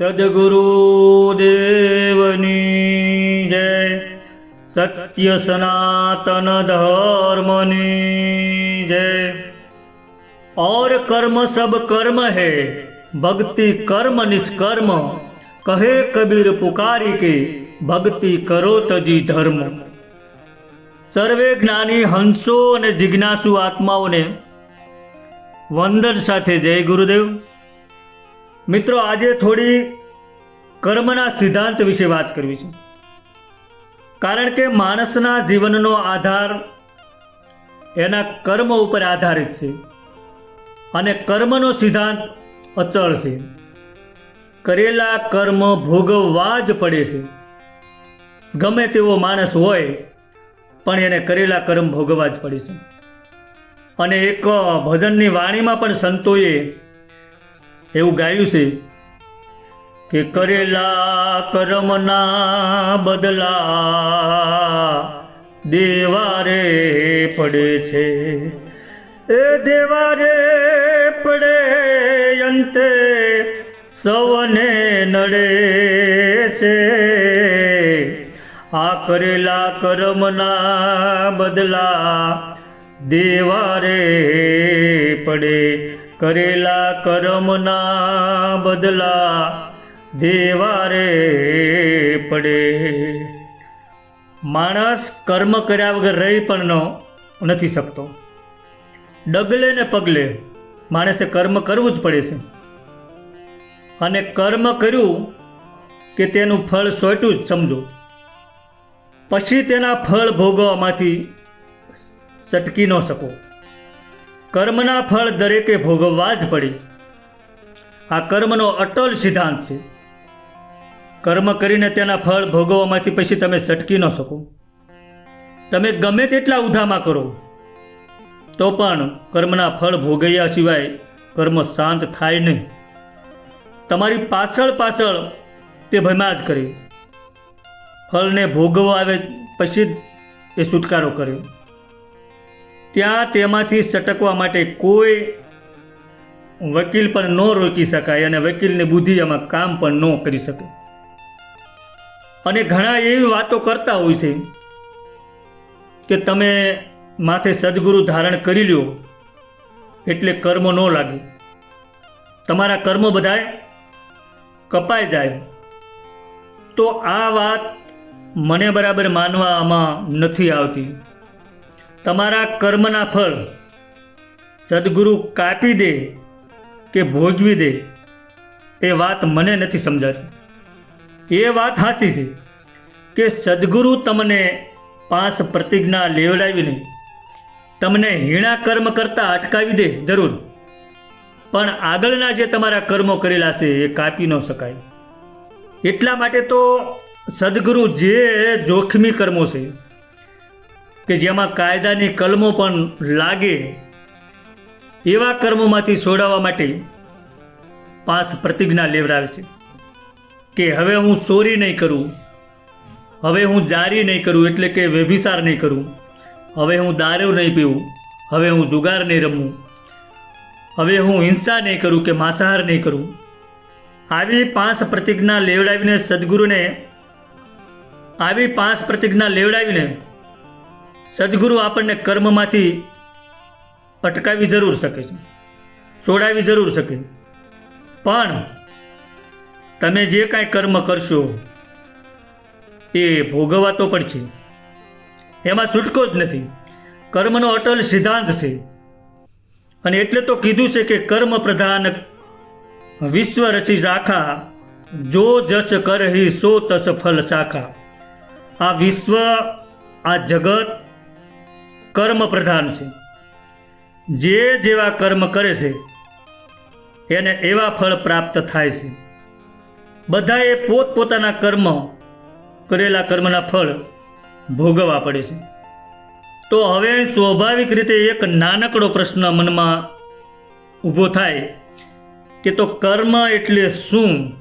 સદગુરુ દેવની જય સત્ય સનાતન ધર્મની જય और कर्म सब कर्म है भक्ति कर्म निष्कर्म કહે કબીર પુકારી કે ભક્તિ કરો તજી ધર્મ સર્વે જ્ઞાની હંસો અને જિજ્ઞાસુ આત્માઓને વંદન સાથે જય ગુરુદેવ મિત્રો, આજે થોડી કર્મના સિદ્ધાંત વિશે વાત કરવી છે. કારણ કે માણસના જીવનનો આધાર એના કર્મ ઉપર આધારિત છે અને કર્મનો સિદ્ધાંત અચળ છે. કરેલા કર્મ ભોગવવા જ પડે છે. ગમે તેવો માણસ હોય, પણ એને કરેલા કર્મ ભોગવવા જ પડે છે. અને એક ભજનની વાણીમાં પણ સંતોએ એવું ગાયું છે કે કરેલા કર્મના બદલા દેવારે પડે છે. એ દેવારે પડે અંતે સૌને નડે છે. આ કરેલા કર્મના બદલા દેવારે પડે કરેલા કર્મના બદલા દેવારે પડે. માણસ કર્મ કર્યા વગર રહી પણ ન, નથી શકતો. ડગલે ને પગલે માણસે કર્મ કરવું જ પડે છે. અને કર્મ કર્યું કે તેનું ફળ સોયટું જ સમજો. પછી તેના ફળ ભોગવવામાંથી ચટકી ન શકો. કર્મના ફળ દરેકે ભોગવવા જ પડે. આ કર્મનો અટલ સિદ્ધાંત છે. કર્મ કરીને તેના ફળ ભોગવવામાંથી પછી તમે સટકી ન શકો. તમે ગમે તેટલા ઉધામાં કરો, તો પણ કર્મના ફળ ભોગવ્યા સિવાય કર્મ શાંત થાય નહીં. તમારી પાછળ પાછળ તે ભયમાં જ કરે. ફળને ભોગવવા આવે પછી એ છુટકારો કર્યો ત્યાં તેમાંથી સટકવા માટે કોઈ વકીલ પણ ન રોકી શકાય અને વકીલની બુદ્ધિ એમાં કામ પણ ન કરી શકે. અને ઘણા એવી વાતો કરતા હોય છે કે તમે માથે સદગુરુ ધારણ કરી લ્યો એટલે કર્મ ન લાગે. તમારા કર્મો બધાય કપાઈ જાય. તો આ વાત મને બરાબર માનવામાં નથી આવતી. તમારા કર્મના ફળ સદગુરુ કાપી દે કે ભોગવી દે, એ વાત મને નથી સમજાતી. એ વાત હાસી છે કે સદગુરુ તમને પાંચ પ્રતિજ્ઞા લેવડાવીને તમને હીણા કર્મ કરતાં અટકાવી દે, જરૂર. પણ આગળના જે તમારા કર્મો કરેલા છે, એ કાપી ન શકાય. એટલા માટે તો સદગુરુ જે જોખમી કર્મો છે કે જેમાં કાયદાની કલમો પણ લાગે એવા કર્મોમાંથી છોડાવવા માટે પાંચ પ્રતિજ્ઞા લેવડાવે છે કે હવે હું ચોરી નહીં કરું, હવે હું જારી નહીં કરું એટલે કે વ્યભિસાર નહીં કરું, હવે હું દારૂ નહીં પીવું, હવે હું જુગાર નહીં રમું, હવે હું હિંસા નહીં કરું કે માંસાહાર નહીં કરું. આવી પાંચ પ્રતિજ્ઞા લેવડાવીને સદગુરુને, આવી પાંચ પ્રતિજ્ઞા લેવડાવીને સદગુરુ આપણને કર્મમાંથી અટકાવી જરૂર શકે છે, છોડાવી જરૂર શકે. પણ તમે જે કાંઈ કર્મ કરશો, એ ભોગવવા તો પડશે એમાં છૂટકો જ નથી. કર્મનો અટલ સિદ્ધાંત છે. અને એટલે તો કીધું છે કે કર્મ પ્રધાન વિશ્વ રચી રાખા, જો જસ કરહી સો તસ ફલ ચાખા. આ વિશ્વ, આ જગત કર્મ પ્રધાન છે. જે જેવા કર્મ કરે છે, એને એવા ફળ પ્રાપ્ત થાય છે. બધાએ પોતપોતાના કર્મ, કરેલા કર્મના ફળ ભોગવવા પડે છે. તો હવે સ્વાભાવિક રીતે એક નાનકડો પ્રશ્ન મનમાં ઊભો થાય કે તો કર્મ એટલે શું?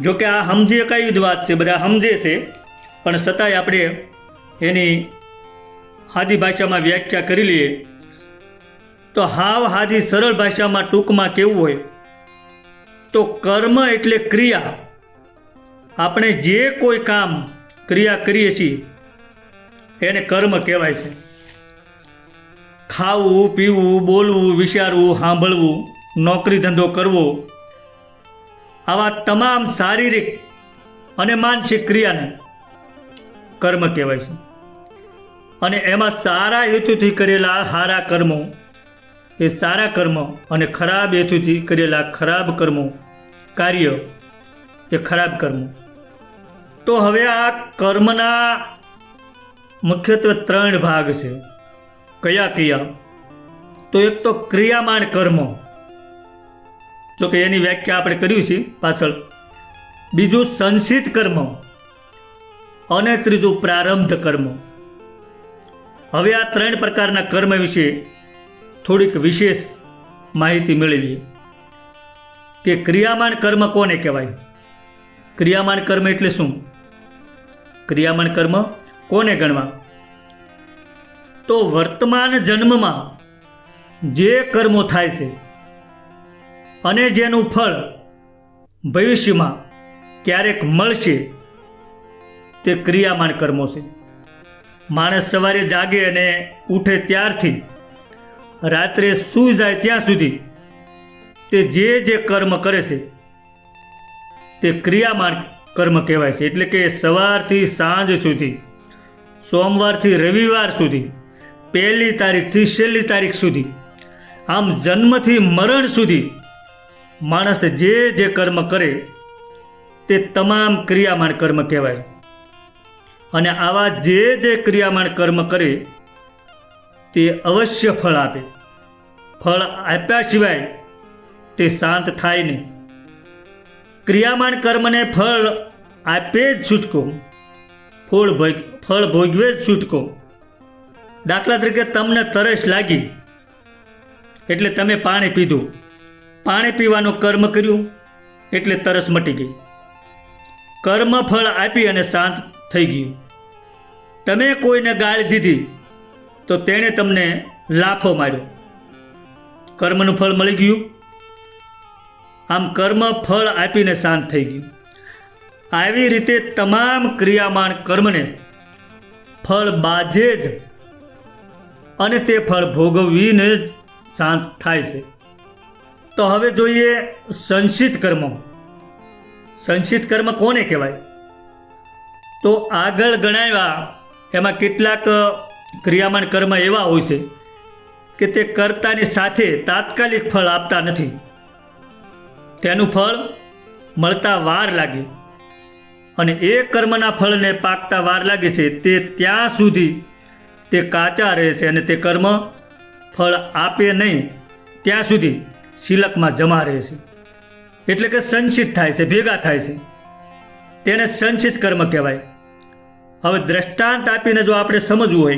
જો કે આ સમજી એકાઈ જ વાત છે, બધા સમજે છે, પણ છતાંય આપણે એની હાદી ભાષામાં વ્યાખ્યા કરી લઈએ. તો હાવ હાદી સરળ ભાષામાં ટૂંકમાં કેવું હોય? તો કર્મ એટલે ક્રિયા. આપણે જે કોઈ કામ ક્રિયા કરીએ છીએ, એને કર્મ કહેવાય છે. ખાવું, પીવું, બોલવું, વિચારવું, સાંભળવું, નોકરી ધંધો કરવો, આવા તમામ શારીરિક અને માનસિક ક્રિયાને કર્મ કહેવાય છે. અને એમાં સારા હેતુથી કરેલા સારા કર્મો. એ સારા કર્મ અને ખરાબ હેતુથી કરેલા ખરાબ કર્મો. કાર્ય એ ખરાબ કર્મો. તો હવે આ કર્મના મુખ્યત્વે ત્રણ ભાગ છે. કયા કયા તો એક તો ક્રિયામાન કર્મ. જો કે એની વ્યાખ્યા આપણે કર્યું છે પાછળ. બીજું સંસિત કર્મ. અને ત્રીજું પ્રારંભ કર્મ. હવે આ ત્રણ પ્રકારના કર્મ વિશે થોડીક વિશેષ માહિતી મેળવીએ. કે ક્રિયામાન કર્મ કોને કહેવાય? ક્રિયામાન કર્મ એટલે શું? ક્રિયામાન કર્મ કોને ગણવા? તો વર્તમાન જન્મમાં જે કર્મો થાય છે અને જેનું ફળ ભવિષ્યમાં ક્યારેક મળશે તે ક્રિયામાન કર્મો છે. માણસ સવારે જાગે અને ઉઠે ત્યારથી રાત્રે સૂઈ જાય ત્યાં સુધી તે જે જે કર્મ કરે છે, તે ક્રિયામાન કર્મ કહેવાય છે. એટલે કે સવારથી સાંજ સુધી, સોમવારથી રવિવાર સુધી, પહેલી તારીખથી છેલ્લી તારીખ સુધી, આમ જન્મથી મરણ સુધી માણસ જે જે કર્મ કરે, તે તમામ ક્રિયામાન કર્મ કહેવાય. અને આવા જે જે ક્રિયામાન કર્મ કરે, તે અવશ્ય ફળ આપે. ફળ આપ્યા સિવાય તે શાંત થાય નહીં. ક્રિયામાન કર્મને ફળ આપે જ છૂટકો. ફળ ભોગ, ફળ ભોગવે જ છૂટકો. દાખલા તરીકે તમને તરસ લાગી, એટલે તમે પાણી પીધું. પાણી પીવાનું કર્મ કર્યું, એટલે તરસ મટી ગઈ. કર્મ ફળ આપી અને શાંત થઈ ગયું. તમે કોઈને ગાળ દીધી, તો તેણે તમને લાફો માર્યો. કર્મનું ફળ મળી ગયું. આમ કર્મ ફળ આપીને શાંત થઈ ગયું. આવી રીતે તમામ ક્રિયામાન કર્મને ફળ બાજે જ અને તે ફળ ભોગવીને જ શાંત થાય છે. તો હવે જોઈએ સંચિત કર્મ. સંચિત કર્મ કોને કહેવાય? તો આગળ ગણાવ્યા એમાં કેટલાક ક્રિયામાન કર્મ એવા હોય છે કે તે કર્તાની સાથે તાત્કાલિક ફળ આપતા નથી. તેનું ફળ મળતા વાર લાગે અને એ કર્મના ફળને પાકતા વાર લાગે છે તે ત્યાં સુધી તે કાચા રહે છે અને તે કર્મ ફળ આપે નહીં, ત્યાં સુધી શિલકમાં જમા રહે છે. એટલે કે સંચિત થાય છે, ભેગા થાય છે. તેને સંચિત કર્મ કહેવાય. હવે દ્રષ્ટાંત આપીને જો આપણે સમજવું હોય,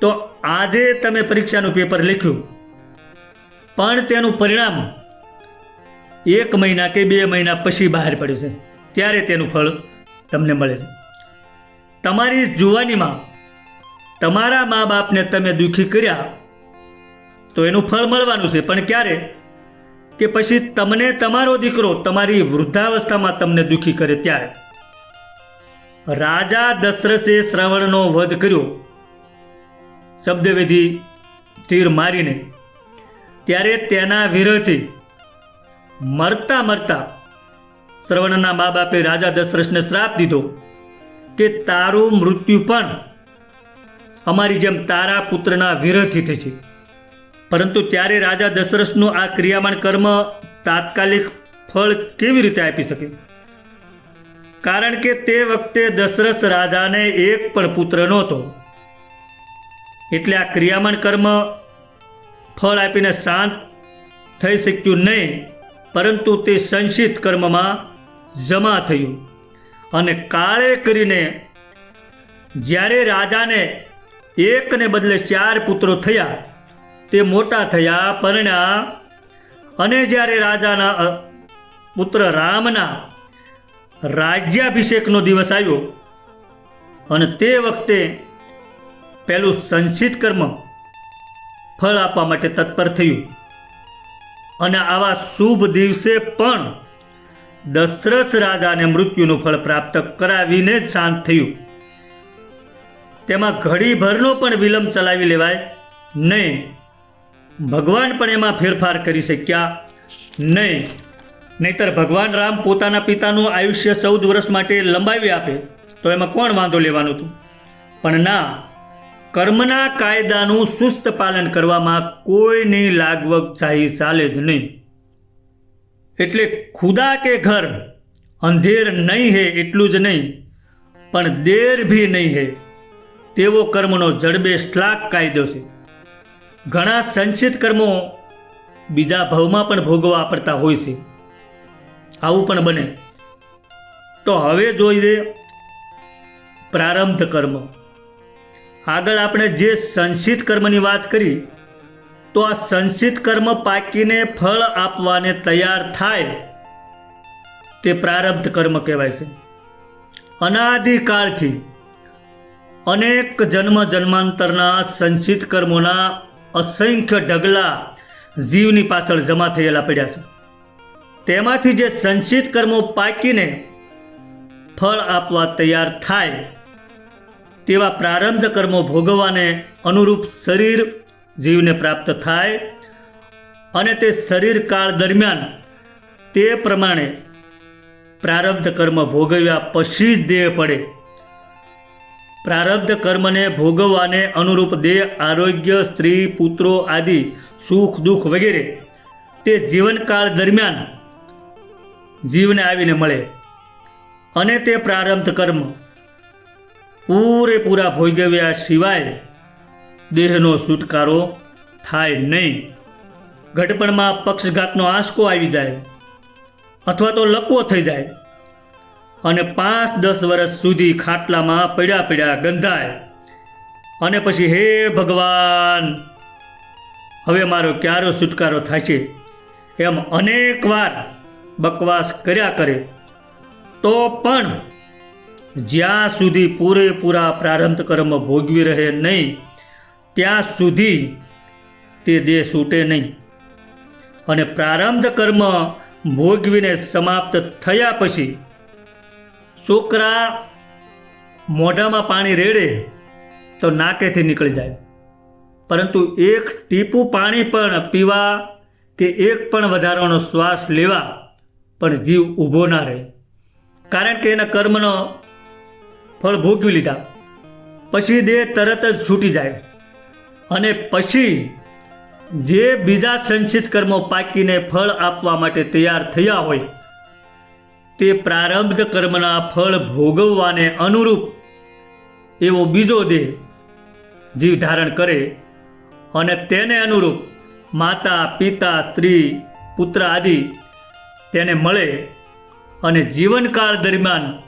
તો આજે તમે પરીક્ષાનું પેપર લખ્યું. પણ તેનું પરિણામ એક મહિના કે બે મહિના પછી બહાર પડ્યું છે. ત્યારે તેનું ફળ તમને મળે છે. તમારી જુવાનીમાં તમારા મા બાપને તમે દુઃખી કર્યા, તો એનું ફળ મળવાનું છે. પણ ક્યારે? કે પછી તમને તમારો દીકરો તમારી વૃદ્ધાવસ્થામાં તમને દુઃખી કરે ત્યારે. રાજા દશરથે શ્રવણનો વધ કર્યો. શબ્દવિધિ તીર મારીને ત્યારે તેના વિરહથી મરતા મરતા શ્રવણના મા બાપે રાજા દશરથને શ્રાપ દીધો કે તારું મૃત્યુ પણ અમારી જેમ તારા પુત્રના વિરહથી થશે પરંતુ ત્યારે રાજા દશરથનું આ ક્રિયામાન કર્મ તાત્કાલિક ફળ કેવી રીતે આપી શકે? કારણ કે તે વખતે દશરથ રાજાને એક પણ પુત્ર નહોતો. એટલે આ ક્રિયામાન કર્મ ફળ આપીને શાંત થઈ શક્યું નહીં, પરંતુ તે સંશિત કર્મમાં જમા થયું. અને કાળે કરીને જ્યારે રાજાને એકને બદલે ચાર પુત્રો થયા, તે મોટા થયા પરણ્યા અને જ્યારે રાજાના પુત્ર રામના રાજ્યાભિષેકનો દિવસ આવ્યો અને તે વખતે પેલું સંચિત કર્મ ફળ આપવા માટે તત્પર થયું. અને આવા શુભ દિવસે પણ દશરથ રાજાને મૃત્યુનું ફળ પ્રાપ્ત કરાવીને જ શાંત થયું. તેમાં ઘડીભરનો પણ વિલંબ ચલાવી લેવાય. નહીં, ભગવાન પણ એમાં ફેરફાર કરી શક્યા નહીં. નહીતર ભગવાન રામ પોતાના પિતાનું આયુષ્ય ચૌદ વર્ષ માટે લંબાવી આપે, તો એમાં કોણ વાંધો લેવાનું હતું? પણ ના, કર્મના કાયદાનું સુસ્ત પાલન કરવામાં કોઈની લાગવગ ચાહી ચાલે જ નહીં. એટલે ખુદા કે ઘર, અંધેર નહીં હે એટલું જ નહીં, પણ દેર ભી નહીં હે, તેવો કર્મનો જડબે શ્લાક કાયદો છે. ઘણા સંચિત કર્મો બીજા ભાવમાં પણ ભોગવવા પડતા હોય છે. આવું પણ બને. તો હવે જોઈએ પ્રારંભ કર્મ. આગળ આપણે જે સંચિત કર્મની વાત કરી, તો આ સંચિત કર્મ પાકીને ફળ આપવાને તૈયાર થાય તે પ્રારબ્ધ કર્મ કહેવાય છે. અનાદિકાળથી અનેક જન્મ જન્માંતરના સંચિત કર્મોના અસંખ્ય ઢગલા જીવની પાછળ જમા થયેલા પડ્યા છે. તેમાંથી જે સંચિત કર્મો પાકીને ફળ આપવા તૈયાર થાય, તેવા પ્રારંભ કર્મો ભોગવવાને અનુરૂપ શરીર જીવને પ્રાપ્ત થાય અને તે શરીર કાળ દરમિયાન તે પ્રમાણે પ્રારબ્ધ કર્મ ભોગવ્યા પછી જ દેહ પડે. પ્રારબ્ધ કર્મને ભોગવવાને અનુરૂપ દેહ, આરોગ્ય, સ્ત્રી, પુત્રો આદિ સુખ, દુઃખ વગેરે તે જીવનકાળ દરમિયાન જીવને આવીને મળે. અને તે પ્રારબ્ધ કર્મ પૂરેપૂરા ભોગવ્યા સિવાય દેહનો છુટકારો થાય નહીં. ઘટપણમાં પક્ષઘાતનો આંસકો આવી જાય અથવા તો લકવો થઈ જાય અને પાંચ દસ વર્ષ સુધી ખાટલામાં પડ્યા પડ્યા ગંધાય. અને પછી હે ભગવાન, હવે મારો ક્યારો છુટકારો થાય છે? એમ અનેક વાર બકવાસ કર્યા કરે, તો પણ જ્યાં સુધી પૂરેપૂરા પ્રારંભ કર્મ ભોગવી રહે નહીં, ત્યાં સુધી તે દેહ છૂટે નહીં. અને પ્રારંભ કર્મ ભોગવીને સમાપ્ત થયા પછી છોકરા મોઢામાં પાણી રેડે, તો નાકેથી નીકળી જાય. પરંતુ એક ટીપું પાણી પણ પીવા કે એક પણ વધારાનો શ્વાસ લેવા પણ જીવ ઊભો ના રહે. કારણ કે એના કર્મનો ફળ ભોગવી લીધા. પછી દેહ તરત જ છૂટી જાય. અને પછી જે બીજા સંચિત કર્મો પાકીને ફળ આપવા માટે તૈયાર થયા હોય, તે પ્રારબ્ધ કર્મના ફળ ભોગવવાને અનુરૂપ એવો બીજો દેહ જીવ ધારણ કરે અને તેને અનુરૂપ માતા, પિતા, સ્ત્રી, પુત્ર આદિ તેને મળે અને જીવનકાળ દરમિયાન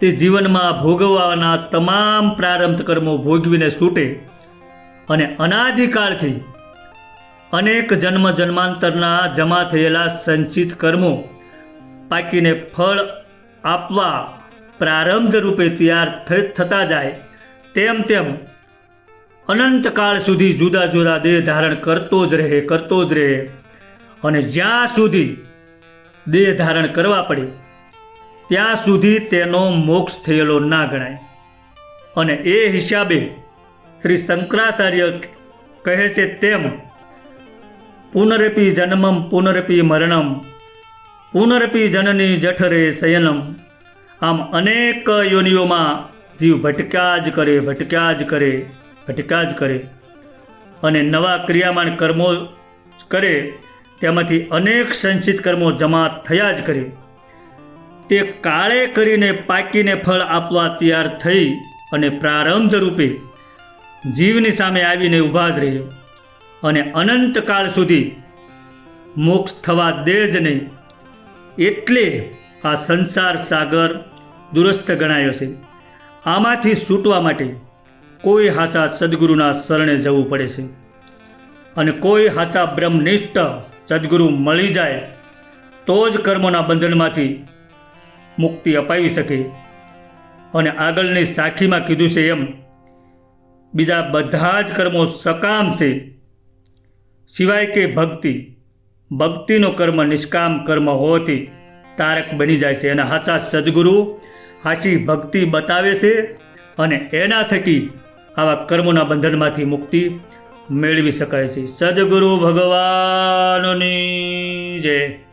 તે જીવનમાં ભોગવવાના તમામ પ્રારંભ કર્મો ભોગવીને છૂટે અને અનાદિકાળથી અનેક જન્મ જન્માંતરના જમા થયેલા સંચિત કર્મો પાકીને ફળ આપવા પ્રારંભ રૂપે તૈયાર થતા જાય તેમ તેમ અનંતકાળ સુધી જુદા જુદા દેહ ધારણ કરતો જ રહે, કરતો જ રહે અને જ્યાં સુધી દેહ ધારણ કરવા પડે, ત્યાં સુધી તેનો મોક્ષ થયેલો ના ગણાય. અને એ હિસાબે શ્રી શંકરાચાર્ય કહે છે તેમ, પુનરપી જન્મમ, પુનરપી મરણમ, પુનરપી જનની જઠરે શયનમ. આમ અનેક યોનિઓમાં જીવ ભટક્યા જ કરે, ભટક્યા જ કરે, ભટક્યા જ કરે. અને નવા ક્રિયામાન કર્મો કરે તેમાંથી અનેક સંચિત કર્મો જમા થયા જ કરે. તે કાળે કરીને પાકીને ફળ આપવા તૈયાર થઈ અને પ્રારંભ રૂપે જીવની સામે આવીને ઊભા જ રહે અને અનંતકાળ સુધી મોક્ષ થવા દે જ નહીં. એટલે આ સંસાર સાગર દુરસ્ત ગણાયો છે. આમાંથી છૂટવા માટે કોઈ હાચા સદગુરુના શરણે જવું પડે છે. અને કોઈ હાચા બ્રહ્મનિષ્ઠ સદગુરુ મળી જાય, તો જ કર્મોના બંધનમાંથી મુક્તિ અપાવી શકે. અને આગળની સાખીમાં કીધું છે એમ, બીજા બધા જ કર્મો સકામ છે. સિવાય કે ભક્તિ, ભક્તિનો કર્મ નિષ્કામ કર્મ હોવાથી તારક બની જાય છે. અને હાચા સદગુરુ સાચી ભક્તિ બતાવે છે અને એના થકી આવા કર્મોના બંધનમાંથી મુક્તિ મેળવી શકાય છે. સદગુરુ ભગવાનની જય.